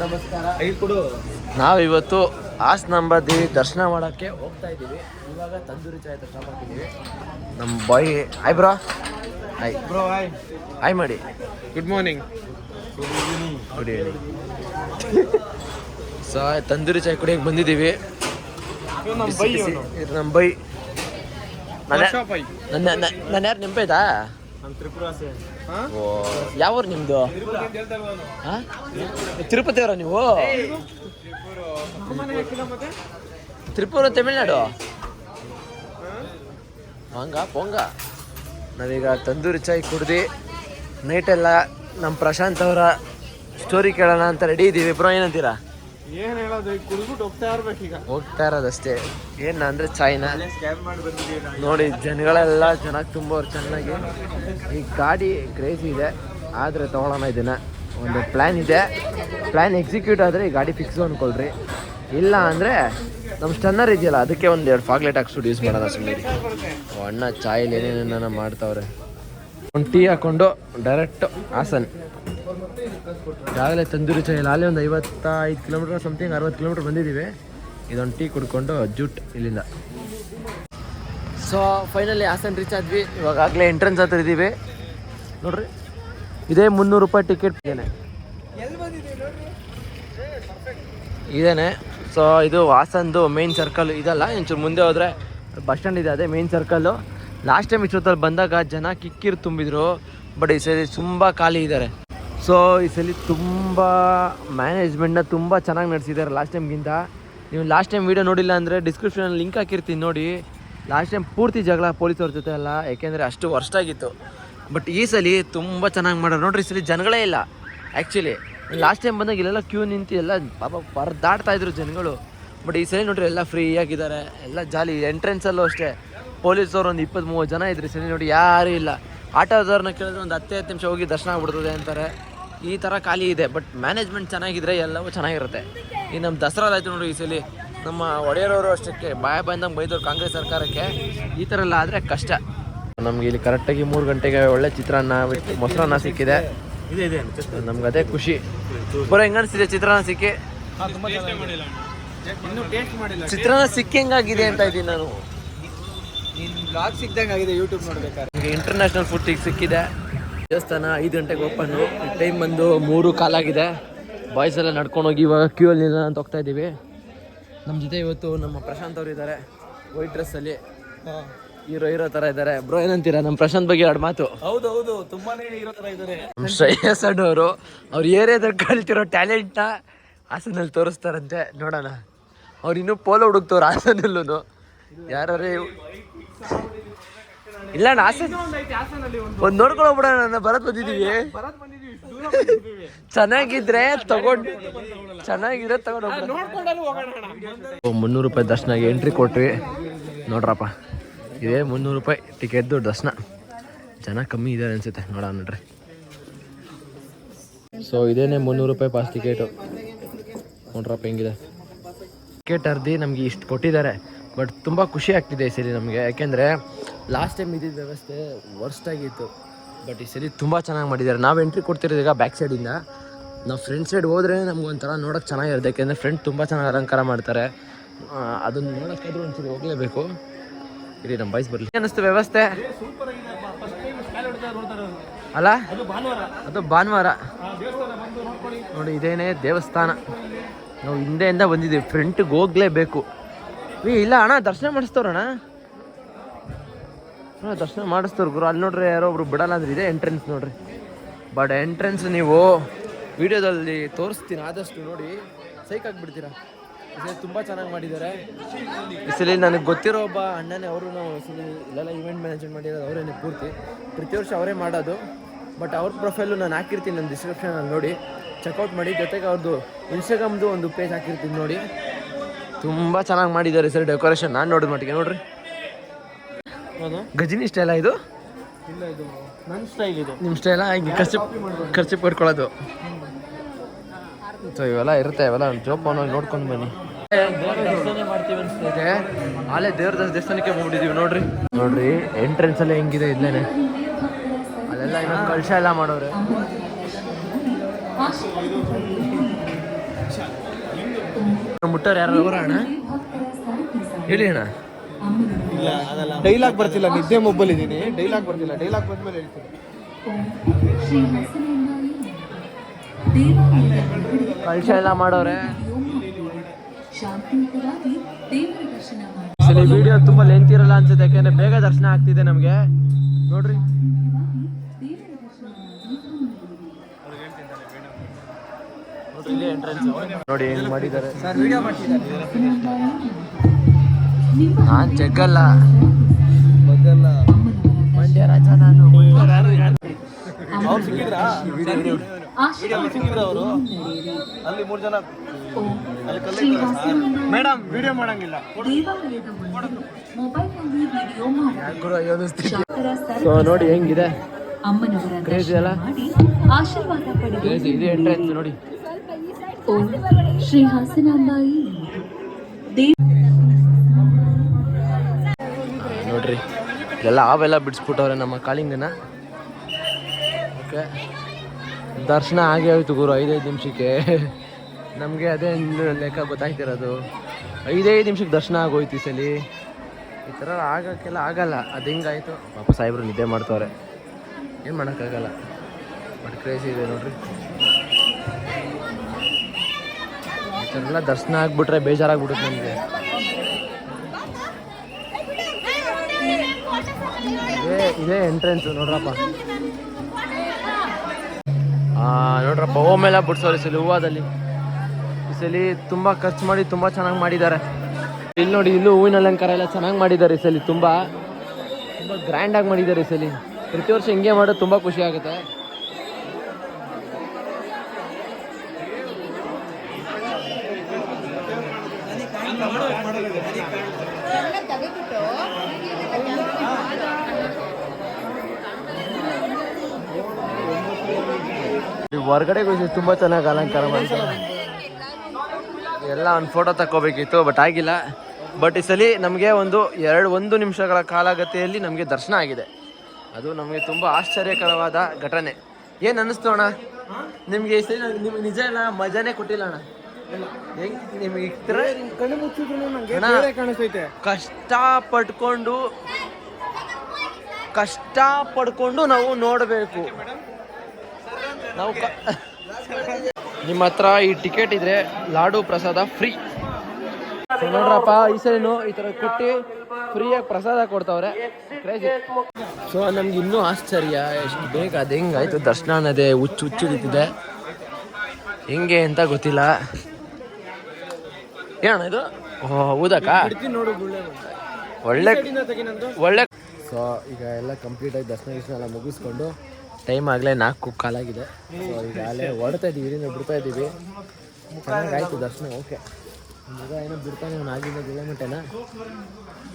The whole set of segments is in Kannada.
ನಮಸ್ಕಾರ. ನಾವು ಇವತ್ತು ನಾವಿವತ್ತು ಹಾಸನಾಂಬದಿ ದರ್ಶನ ಮಾಡೋಕ್ಕೆ ಹೋಗ್ತಾ ಇದ್ದೀವಿ. ಇವಾಗ ತಂದೂರಿ ಚಾಯ್ ದರ್ಶನ ಮಾಡ್ತಿದ್ದೀವಿ ನಮ್ಮ ಬಾಯ್ hi bro hi bro hi hi ಮಾಡಿ. Good morning good evening so tandoori chai ಕುಡಿಯಕ್ಕೆ ಬಂದಿದ್ದೀವಿ. ನಮ್ಮ ಬೈ ಇದು ನಮ್ಮ ಬೈ. ನನ್ನ ವರ್ಷ ಬೈ. ನನ್ನ ನನ್ನ ಯಾರು ನೆಂಪಾಯ್ತಾ ನಮ್ಮ ನಿಮ್ದು ಹಾಂ? ಓ ಯಾವ ಊರು ನಿಮ್ಮದು ಹಾಂ? ತಿರುಪತಿ ಅವರ ನೀವು? ತ್ರಿಪುರ ತಮಿಳ್ನಾಡು? ಹಂಗ ಪೊಂಗ. ನಾವೀಗ ತಂದೂರಿ ಚಾಯ್ ಕುಡ್ದು ನೈಟೆಲ್ಲ ನಮ್ಮ ಪ್ರಶಾಂತ್ ಅವರ ಸ್ಟೋರಿ ಕೇಳೋಣ ಅಂತ ರೆಡಿ ಇದ್ದೀವಿ ಬ್ರೋ ಏನಂತೀರಾ? ಏನು ಹೇಳೋದು? ಈಗ ಕುಡಿದ್ಬಿಟ್ಟು ಹೋಗ್ತಾ ಇರ್ಬೇಕೀಗ ಹೋಗ್ತಾ ಇರೋದಷ್ಟೇ. ಏನು ಅಂದ್ರೆ ಚೈನಾ ಸ್ಕ್ಯಾನ್ ಮಾಡಿ ಬಂದಿದ್ದೀವಿ ನೋಡಿ ಜನಗಳೆಲ್ಲ ಚೆನ್ನಾಗಿ ತುಂಬೋರು ಚೆನ್ನಾಗಿ. ಈ ಗಾಡಿ ಕ್ರೇಜಿ ಇದೆ. ಆದರೆ ತೊಗೊಳೋಣ ಇದನ್ನ. ಒಂದು ಪ್ಲ್ಯಾನ್ ಇದೆ. ಪ್ಲ್ಯಾನ್ ಎಕ್ಸಿಕ್ಯೂಟ್ ಆದರೆ ಈ ಗಾಡಿ ಫಿಕ್ಸ್ ಅನ್ಕೊಳ್ರಿ. ಇಲ್ಲ ಅಂದರೆ ನಮ್ಮ ಸ್ಟನ್ನರ್ ಇದೆಯಲ್ಲ ಅದಕ್ಕೆ ಒಂದು ಎರಡು ಫಾಗ್ಲೆಟ್ ಹಾಕ್ಸ್ಬಿಟ್ಟು ಯೂಸ್ ಮಾಡೋಣ ಸುಮ್ಮನೆ ಅಣ್ಣ ಚಾಯಲ್ಲಿ ಏನೇನೇನ ಮಾಡ್ತಾವ್ರೆ? ಒಂದು ಟೀ ಹಾಕ್ಕೊಂಡು ಡೈರೆಕ್ಟ್ ಹಾಸನ್. ಈಗಾಗಲೇ ತಂದೂರಿ ಚಾಯ್ ಅಲ್ಲಿ ಒಂದು ಐವತ್ತೈದು ಕಿಲೋಮೀಟರ್ ಸಮಥಿಂಗ್ ಅರವತ್ತು ಕಿಲೋಮೀಟರ್ ಬಂದಿದ್ದೀವಿ. ಇದೊಂದು ಟೀ ಕುಡ್ಕೊಂಡು ಜೂಟ್ ಇಲ್ಲಿಂದ. ಸೊ ಫೈನಲಿ ಹಾಸನ್ ರೀಚ್ ಆದ್ವಿ. ಇವಾಗಲೇ ಎಂಟ್ರೆನ್ಸ್ ಹತ್ರ ಇದ್ದೀವಿ ನೋಡ್ರಿ, ಇದೇ ಮುನ್ನೂರು ರೂಪಾಯಿ ಟಿಕೆಟ್ ಇದೇನೆ. ಇದೇನೆ. ಸೊ ಇದು ಹಾಸನ್ದು ಮೇನ್ ಸರ್ಕಲ್ ಇದಲ್ಲ, ಒಂಚೂರು ಮುಂದೆ ಹೋದರೆ ಬಸ್ ಸ್ಟ್ಯಾಂಡ್ ಇದೆ, ಅದೇ ಮೇನ್ ಸರ್ಕಲ್ಲು ಲಾಸ್ಟ್ ಟೈಮ್ ಇಷ್ಟೊತ್ತಲ್ಲಿ ಬಂದಾಗ ಜನ ಕಿಕ್ಕಿರು ತುಂಬಿದ್ರು ಬಟ್ ಈ ಸರಿ ತುಂಬ ಖಾಲಿ ಇದ್ದಾರೆ. ಸೊ ಈ ಸಲ ತುಂಬ ಮ್ಯಾನೇಜ್ಮೆಂಟ್ನ ತುಂಬ ಚೆನ್ನಾಗಿ ನಡೆಸಿದ್ದಾರೆ ಲಾಸ್ಟ್ ಟೈಮ್ಗಿಂತ ನೀವು ಲಾಸ್ಟ್ ಟೈಮ್ ವೀಡಿಯೋ ನೋಡಿಲ್ಲ ಅಂದರೆ ಡಿಸ್ಕ್ರಿಪ್ಷನಲ್ಲಿ ಲಿಂಕ್ ಹಾಕಿರ್ತೀನಿ ನೋಡಿ. ಲಾಸ್ಟ್ ಟೈಮ್ ಪೂರ್ತಿ ಜಗಳ ಪೊಲೀಸವ್ರ ಜೊತೆ ಅಲ್ಲ ಯಾಕೆಂದರೆ ಅಷ್ಟು ವರ್ಷ ಆಗಿತ್ತು. ಬಟ್ ಈ ಸಲ ತುಂಬ ಚೆನ್ನಾಗಿ ಮಾಡೋರು ನೋಡ್ರಿ, ಈ ಸಲ ಜನಗಳೇ ಇಲ್ಲ. ಆ್ಯಕ್ಚುಲಿ ಲಾಸ್ಟ್ ಟೈಮ್ ಬಂದಾಗ ಇಲ್ಲೆಲ್ಲ ಕ್ಯೂ ನಿಂತು ಎಲ್ಲ ಪಾಪ ಪರದಾಡ್ತಾ ಇದ್ರು ಜನಗಳು. ಬಟ್ ಈ ಸಲ ನೋಡ್ರಿ, ಎಲ್ಲ ಫ್ರೀ ಆಗಿದ್ದಾರೆ ಎಲ್ಲ ಜಾಲಿ ಎಂಟ್ರೆನ್ಸಲ್ಲೂ ಅಷ್ಟೇ. ಪೊಲೀಸವ್ರು ಒಂದು ಇಪ್ಪತ್ತು ಮೂವತ್ತು ಜನ ಇದ್ರಿ ಸರಿ ನೋಡಿ ಯಾರೂ ಇಲ್ಲ. ಆಟೋದವ್ರನ್ನ ಕೇಳಿದ್ರೆ ಒಂದು ಹತ್ತು ನಿಮಿಷ ಹೋಗಿ ದರ್ಶನ ಆಗ್ಬಿಡ್ತದೆ ಅಂತಾರೆ. ಈ ಥರ ಖಾಲಿ ಇದೆ ಬಟ್ ಮ್ಯಾನೇಜ್ಮೆಂಟ್ ಚೆನ್ನಾಗಿದ್ರೆ ಎಲ್ಲವೂ ಚೆನ್ನಾಗಿರುತ್ತೆ. ಈ ನಮ್ಮ ದಸರಾ ಆಯ್ತು ನೋಡಿ ಈ ಸಲ. ನಮ್ಮ ಒಡೆಯರವರು ಅಷ್ಟಕ್ಕೆ ಬಾಯ ಬಂದಂಗೆ ಬೈದವ್ರು ಕಾಂಗ್ರೆಸ್ ಸರ್ಕಾರಕ್ಕೆ ಈ ಥರ ಎಲ್ಲ ಆದರೆ ಕಷ್ಟ. ನಮ್ಗೆ ಇಲ್ಲಿ ಕರೆಕ್ಟಾಗಿ ಮೂರು ಗಂಟೆಗೆ ಒಳ್ಳೆ ಚಿತ್ರಾನ್ನ ಬಿಟ್ಟು ಮೊಸರನ್ನ ಸಿಕ್ಕಿದೆ. ಇದೆ ಇದೆ ನಮ್ಗೆ ಅದೇ ಖುಷಿ. ಬರೋ ಹೆಂಗ ಅನಿಸ್ತಿದೆ ಚಿತ್ರಾನ್ನ ಸಿಕ್ಕಿ? ತುಂಬ ಮಾಡಿಲ್ಲ ಇನ್ನೂ ಟೇಸ್ಟ್ ಮಾಡಿಲ್ಲ. ಚಿತ್ರಾನ್ನ ಸಿಕ್ಕಿಂಗಾಗಿದೆ ಅಂತ ಇದ್ದೀನಿ ನಾನು. ಆಗಿದೆ ಯೂಟ್ಯೂಬ್ ನೋಡ್ಬೇಕಾದ್ರೆ. ನಿಮಗೆ ಇಂಟರ್ನ್ಯಾಷನಲ್ ಫುಡ್ ಸಿಕ್ಕಿದೆ. ದೇವಸ್ಥಾನ ಐದು ಗಂಟೆಗೆ ಓಪನ್ನು ಟೈಮ್ ಬಂದು ಮೂರು ಕಾಲಾಗಿದೆ. ಬಾಯ್ಸ್ ಎಲ್ಲ ನಡ್ಕೊಂಡು ಹೋಗಿ ಇವಾಗ ಕ್ಯೂ ಅಲ್ಲಿ ಅಂತ ಹೋಗ್ತಾ ಇದ್ದೀವಿ. ನಮ್ಮ ಜೊತೆ ಇವತ್ತು ನಮ್ಮ ಪ್ರಶಾಂತ್ ಅವರು ಇದ್ದಾರೆ ವೈಟ್ ಡ್ರೆಸ್ಸಲ್ಲಿ ಹೀರೋ ಹೀರೋ ಥರ ಇದ್ದಾರೆ ಬ್ರೋ ಏನಂತೀರಾ? ನಮ್ಮ ಪ್ರಶಾಂತ್ ಬಗ್ಗೆ ಎರಡು ಮಾತು. ಹೌದು ಹೌದು ತುಂಬಾನೇ ಇರೋ ತರ ಇದ್ದಾರೆ ನಮ್ಮ ಶ್ರೇಯಸ್ ಅವರು ಅವ್ರ ಏರಿಯಾದಲ್ಲಿ ಕಲ್ತಿರೋ ಟ್ಯಾಲೆಂಟ್ನ ಹಾಸನಲ್ಲಿ ತೋರಿಸ್ತಾರಂತೆ. ನೋಡೋಣ. ಅವ್ರು ಇನ್ನೂ ಪೋಲೋ ಹುಡುಕ್ತವ್ರು ಹಾಸನಲ್ಲೂ ಯಾರೇ ಇಲ್ಲ ಹಾಸನ್ ಒಂದು. ನೋಡ್ಕೊಂಡು ಹೋಗ್ಬಿಡೋಣ ನನ್ನ ದೂರ ಬಂದಿದ್ದೀವಿ. ಚೆನ್ನಾಗಿದ್ರೆ ತಗೊಂಡ್ ಚೆನ್ನಾಗಿದ್ರೆ ತಗೊಂಡು ಮುನ್ನೂರು ರೂಪಾಯಿ ದರ್ಶನ ಎಂಟ್ರಿ ಕೊಟ್ರಿ ನೋಡ್ರಪ್ಪ ಇದೇ ಮುನ್ನೂರು ರೂಪಾಯಿ ಟಿಕೆಟ್ದು ದರ್ಶನ. ಜನ ಕಮ್ಮಿ ಇದೆ ಅನ್ಸುತ್ತೆ ನೋಡೋಣ ನೋಡ್ರಿ. ಸೊ ಇದೇನೆ ಮುನ್ನೂರು ರೂಪಾಯಿ ಪಾಸ್ ಟಿಕೆಟು ನೋಡ್ರಪ್ಪ ಹೆಂಗಿದೆ? ಟಿಕೆಟ್ ಅರ್ದಿ ನಮಗೆ ಇಷ್ಟು ಕೊಟ್ಟಿದ್ದಾರೆ ಬಟ್ ತುಂಬ ಖುಷಿ ಆಗ್ತಿದೆ ಈ ಸರಿ ನಮಗೆ. ಯಾಕೆಂದರೆ ಲಾಸ್ಟ್ ಟೈಮ್ ಇದ್ದಿದ್ದ ವ್ಯವಸ್ಥೆ ವರ್ಸ್ಟ್ ಆಗಿತ್ತು. ಬಟ್ ಈ ಸರಿ ತುಂಬ ಚೆನ್ನಾಗಿ ಮಾಡಿದ್ದಾರೆ. ನಾವು ಎಂಟ್ರಿ ಕೊಡ್ತಿರೋದೀಗ ಈಗ ಬ್ಯಾಕ್ ಸೈಡಿಂದ ನಾವು ಫ್ರಂಟ್ ಸೈಡ್ ಹೋದ್ರೆ ನಮ್ಗೆ ಒಂಥರ ನೋಡೋಕೆ ಚೆನ್ನಾಗಿರುತ್ತೆ. ಯಾಕೆಂದರೆ ಫ್ರೆಂಡ್ ತುಂಬ ಚೆನ್ನಾಗಿ ಅಲಂಕಾರ ಮಾಡ್ತಾರೆ. ಅದನ್ನು ನೋಡೋಕ್ಕಾದ್ರೂ ಒಂದ್ಸರಿ ಹೋಗಲೇಬೇಕು. ಇಲ್ಲಿ ನಮ್ಮ ಬಾಯ್ಸ್ ಬರಲಿ. ಅನ್ನಿಸ್ತು ವ್ಯವಸ್ಥೆ? ಅಲ್ಲ? ಅದು ಭಾನುವಾರ. ನೋಡಿ ಇದೇನೇ ದೇವಸ್ಥಾನ. ನಾವು ಹಿಂದೆಯಿಂದ ಬಂದಿದ್ದೀವಿ. ಫ್ರೆಂಟ್ಗೆ ಹೋಗ್ಲೇಬೇಕು. ಏ ಇಲ್ಲ ಅಣ್ಣ ದರ್ಶನ ಮಾಡಿಸ್ತವ್ರಣ್ಣ. ಹಾಂ, ದರ್ಶನ ಮಾಡಿಸ್ತಾರೆ ಗುರು. ಅಲ್ಲಿ ನೋಡ್ರಿ ಯಾರೋ ಒಬ್ರು ಬಿಡಲ್ಲ ಅಂದ್ರೆ ಇದೆ ಎಂಟ್ರೆನ್ಸ್ ನೋಡ್ರಿ. ಬಟ್ ಎಂಟ್ರೆನ್ಸ್ ನೀವು ವಿಡಿಯೋದಲ್ಲಿ ತೋರಿಸ್ತೀನಿ, ಆದಷ್ಟು ನೋಡಿ. ಸೈಕ್ ಆಗಿಬಿಡ್ತೀರಾ? ತುಂಬ ಚೆನ್ನಾಗಿ ಮಾಡಿದ್ದಾರೆ. ಈ ಸಲ ನನಗೆ ಗೊತ್ತಿರೋ ಒಬ್ಬ ಅಣ್ಣನೇ ಅವರು ನಾವು ಸಲ ಇಲ್ಲೆಲ್ಲ ಇವೆಂಟ್ ಮ್ಯಾನೇಜ್ಮೆಂಟ್ ಮಾಡಿರೋದು ಅವರೇನೆ ಪೂರ್ತಿ. ಪ್ರತಿ ವರ್ಷ ಅವರೇ ಮಾಡೋದು. ಬಟ್ ಅವ್ರ ಪ್ರೊಫೈಲು ನಾನು ಹಾಕಿರ್ತೀನಿ ನನ್ನ ಡಿಸ್ಕ್ರಿಪ್ಷನಲ್ಲಿ ನೋಡಿ. ಚೆಕ್ಔಟ್ ಮಾಡಿ, ಜೊತೆಗೆ ಅವ್ರದ್ದು ಇನ್ಸ್ಟಾಗ್ರಾಮ್ದು ಒಂದು ಪೇಜ್ ಹಾಕಿರ್ತೀನಿ ನೋಡಿ. ತುಂಬ ಚೆನ್ನಾಗಿ ಮಾಡಿದ್ದಾರೆ ಸರ್ ಡೆಕೋರೇಷನ್ ನಾನು ನೋಡಿದ ಮಟ್ಟಿಗೆ ನೋಡ್ರಿ. ಗಜನಿ ಸ್ಟೈಲ ಇದು? ನಿಮ್ಮ ಸ್ಟೈಲ ಹಿಂಗೆ ಖರ್ಚು ಖರ್ಚು ಪಡ್ಕೊಳ್ಳೋದು. ಸೊ ಇವೆಲ್ಲ ಇರುತ್ತೆ ಇವೆಲ್ಲ ಜೋಪಾನ ನೋಡ್ಕೊಂಡು ಬನ್ನಿ. ಅಲ್ಲೇ ದೇವ್ರ ದೇವಸ್ಥಾನಕ್ಕೆ ಹೋಗ್ಬಿಟ್ಟಿದೀವಿ ನೋಡ್ರಿ. ನೋಡ್ರಿ ಎಂಟ್ರೆನ್ಸ್ ಎಲ್ಲ ಹೆಂಗಿದೆ ಇಲ್ಲೇನೆ ಅಲ್ಲೆಲ್ಲ ಇನ್ನೊಂದು ಕಳಶ ಎಲ್ಲ ಮಾಡೋರೆ. ಮುಟ್ಟೋರು ಯಾರು? ಅಣ್ಣ? ಹೇಳಿ ಅಣ್ಣ. ಡೈಲಾಗ್ ಬರ್ತಿಲ್ಲ ನಿದ್ದೆ ಮೊಬೈಲ್ ಇದ್ದೀನಿ ಡೈಲಾಗ್ ಬರ್ತಿಲ್ಲ ಡೈಲಾಗ್ ಬಂದ್ಮೇಲೆ ಹೇಳ್ತೀನಿ. ಕಳಶ ಎಲ್ಲ ಮಾಡೋರೆ. ಈ ವಿಡಿಯೋ ತುಂಬಾ ಲೆಂತ್ ಇರಲ್ಲ ಅನ್ಸುತ್ತೆ ಯಾಕೆಂದ್ರೆ ಬೇಗ ದರ್ಶನ ಆಗ್ತಿದೆ ನಮಗೆ. ನೋಡ್ರಿ. ದೇವರ ದರ್ಶನ ಮಾಡಿ ನೋಡ್ರಿ ಇಲ್ಲಿ ಎಂಟ್ರೆನ್ಸ್ ನೋಡಿ ಹೆಂಗ್ ಮಾಡಿದ್ದಾರೆ ನಾನ್ ಜಗ್ಗಲ್ಲ. ಮಂಡ್ಯ ರಾಜ ನಾನು. ಅವ್ರು ಸಿಕ್ಕಿದ್ರಾ ಅವರು ಅಲ್ಲಿ ಮೂರು ಜನ ಮೇಡಮ್ ವಿಡಿಯೋ ಮಾಡಂಗಿಲ್ಲ. ಸೊ ನೋಡಿ ಹೆಂಗಿದೆ? ಅಲ್ಲ? ಪಡೆದು ಇದು ಎಂಟ್ರೆನ್ಸ್ ನೋಡಿ. ಶ್ರೀ ಹಾಸನಾಂಬಾಯಿ. ದೇವ ಎಲ್ಲ ಹಾವೆಲ್ಲ ಬಿಡಿಸ್ಬಿಟ್ಟವ್ರೆ ನಮ್ಮ ಕಾಳಿಂಗನ. ಓಕೆ. ದರ್ಶನ ಆಗೇ ಹೋಯ್ತು ಗುರು, ಐದೈದು ನಿಮಿಷಕ್ಕೆ. ನಮಗೆ ಅದೇ ಲೆಕ್ಕ ಗೊತ್ತಾಯ್ತಿರೋದು ಐದೈದು ನಿಮಿಷಕ್ಕೆ ದರ್ಶನ ಆಗೋಯ್ತು ಈ ಸಲ. ಈ ಥರ ಆಗೋಕ್ಕೆಲ್ಲ ಆಗಲ್ಲ. ಅದು ಹೆಂಗಾಯಿತು? ಪಾಪ ಸಾಹೇಬ್ರು ನಿದ್ದೆ ಮಾಡ್ತವ್ರೆ. ಏನು ಮಾಡೋಕ್ಕಾಗಲ್ಲ. ಬಟ್ ಕ್ರೇಜಿ ಇದೆ ನೋಡ್ರಿ. ಈ ಥರ ಎಲ್ಲ ದರ್ಶನ ಆಗಿಬಿಟ್ರೆ ಬೇಜಾರಾಗ್ಬಿಡುತ್ತೆ ನಮಗೆ. ಇದೇ ಇದೇ ಎಂಟ್ರೆನ್ಸ್ ನೋಡ್ರಪ್ಪ. ನೋಡ್ರಪ್ಪ, ಓಮೆಲ್ಲ ಬಿಡ್ಸೋರು ಈ ಸಲ ಹೂವಾದಲ್ಲಿ. ಈ ಸಲ ತುಂಬ ಖರ್ಚು ಮಾಡಿ ತುಂಬ ಚೆನ್ನಾಗಿ ಮಾಡಿದ್ದಾರೆ. ಇಲ್ಲಿ ನೋಡಿ, ಇಲ್ಲೂ ಹೂವಿನ ಅಲಂಕಾರ ಎಲ್ಲ ಚೆನ್ನಾಗಿ ಮಾಡಿದ್ದಾರೆ ಈ ಸಲ ತುಂಬ. ತುಂಬ ಗ್ರ್ಯಾಂಡಾಗಿ ಮಾಡಿದ್ದಾರೆ ಈ ಸಲ. ಪ್ರತಿ ವರ್ಷ ಹಿಂಗೆ ಮಾಡೋದು ತುಂಬ ಖುಷಿ ಆಗುತ್ತೆ. ಹೊರ್ಗಡೆ ತುಂಬ ಚೆನ್ನಾಗಿ ಅಲಂಕಾರ ಮಾಡಿದ್ದಾರೆ. ಎಲ್ಲ ಒಂದು ಫೋಟೋ ತಕ್ಕೋಬೇಕಿತ್ತು ಬಟ್ ಆಗಿಲ್ಲ. ಬಟ್ ಈ ಸಲ ನಮಗೆ ಒಂದು ಎರಡು, ಒಂದು ನಿಮಿಷಗಳ ಕಾಲಗತಿಯಲ್ಲಿ ನಮಗೆ ದರ್ಶನ ಆಗಿದೆ. ಅದು ನಮಗೆ ತುಂಬ ಆಶ್ಚರ್ಯಕರವಾದ ಘಟನೆ. ಏನು ಅನ್ನಿಸ್ತು ಅಣ್ಣ? ನಿಮಗೆ ಈ ಸಲ ನಿಮ್ಗೆ ನಿಜ ಅಣ್ಣ, ಮಜಾನೇ ಕೊಟ್ಟಿಲ್ಲ ಅಣ್ಣ. ನಿಮಗೆ ಕಷ್ಟ ಪಡ್ಕೊಂಡು ಕಷ್ಟ ಪಡ್ಕೊಂಡು ನಾವು ನೋಡಬೇಕು. ನಾವು ನಿಮ್ಮ ಹತ್ರ ಈ ಟಿಕೆಟ್ ಇದ್ರೆ ಲಾಡು ಪ್ರಸಾದ ಫ್ರೀ ನೋಡ್ರಪ್ಪ ಈ ಸರಿನು ಈ ಥರ ಕೊಟ್ಟು ಫ್ರೀಯಾಗಿ ಪ್ರಸಾದ ಕೊಡ್ತಾವ್ರೆ. ಕ್ರೇಜಿ ಸೊ ನಮ್ಗೆ ಇನ್ನೂ ಆಶ್ಚರ್ಯ ಎಷ್ಟು ಬೇಗ ಅದು ಹೆಂಗಾಯ್ತು? ದರ್ಶನ ಅನ್ನೋದೇ ಹುಚ್ಚು ಹುಚ್ಚು ಹಿಡಿತಿದೆ. ಹೆಂಗೆ ಅಂತ ಗೊತ್ತಿಲ್ಲ. ಏನ ಇದು? ಹೌದಕ್ಕ ಒಳ್ಳೆ ಒಳ್ಳೆ ಸೊ ಈಗ ಎಲ್ಲ ಕಂಪ್ಲೀಟ್ ಆಗಿ ದರ್ಶನ ಗಿರ್ಶನ ಎಲ್ಲ ಮುಗಿಸ್ಕೊಂಡು ಟೈಮ್ ಆಗಲೇ ನಾಲ್ಕು ಕಾಲಾಗಿದೆ ಸೊ ಈಗ ಅಲ್ಲೇ ಹೊಡ್ತಾ ಇದ್ದೀವಿ ಇಲ್ಲಿಂದ ಬಿಡ್ತಾ ಇದ್ದೀವಿ ಚೆನ್ನಾಗಿ ಆಯಿತು ದರ್ಶನ ಓಕೆ ಮಗ ಏನೋ ಬಿಡ್ತಾನೆ ಅವ್ನು ಕಿಲೋಮೀಟರ್ನ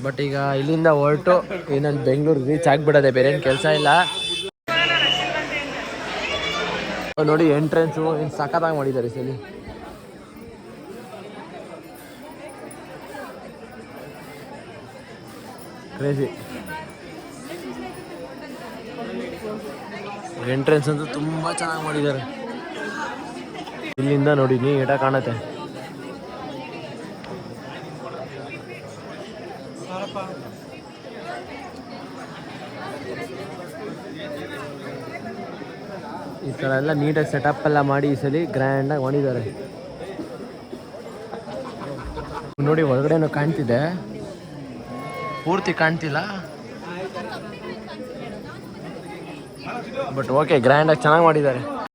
ಬಟ್ ಈಗ ಇಲ್ಲಿಂದ ಹೊರಟು, ಇನ್ನೊಂದು ಬೆಂಗಳೂರು ರೀಚ್ ಆಗಿಬಿಡೋದೆ, ಬೇರೆ ಏನು ಕೆಲಸ ಇಲ್ಲ. ನೋಡಿ ಎಂಟ್ರೆನ್ಸು ಏನು ಸಖತ್ತಾಗಿ ಮಾಡಿದ್ದಾರೆ ಸಲ. ಕ್ರೇಜಿ ಎಂಟ್ರೆನ್ಸ್ ಅಂತೂ ತುಂಬ ಚೆನ್ನಾಗಿ ಮಾಡಿದ್ದಾರೆ. ಇಲ್ಲಿಂದ ನೋಡಿ ನೀಟ ಕಾಣತ್ತೆ. ಈ ಥರ ಎಲ್ಲ ನೀಟಾಗಿ ಸೆಟಪ್ ಎಲ್ಲ ಮಾಡಿ ಈ ಸಲ ಗ್ರ್ಯಾಂಡಾಗಿ ಮಾಡಿದ್ದಾರೆ. ನೋಡಿ, ಒಳಗಡೆನೂ ಕಾಣ್ತಿದೆ. ಪೂರ್ತಿ ಕಾಣ್ತಿಲ್ಲ. ಬಟ್ ಓಕೆ ಗ್ರ್ಯಾಂಡಾಗಿ ಚೆನ್ನಾಗಿ ಮಾಡಿದ್ದಾರೆ.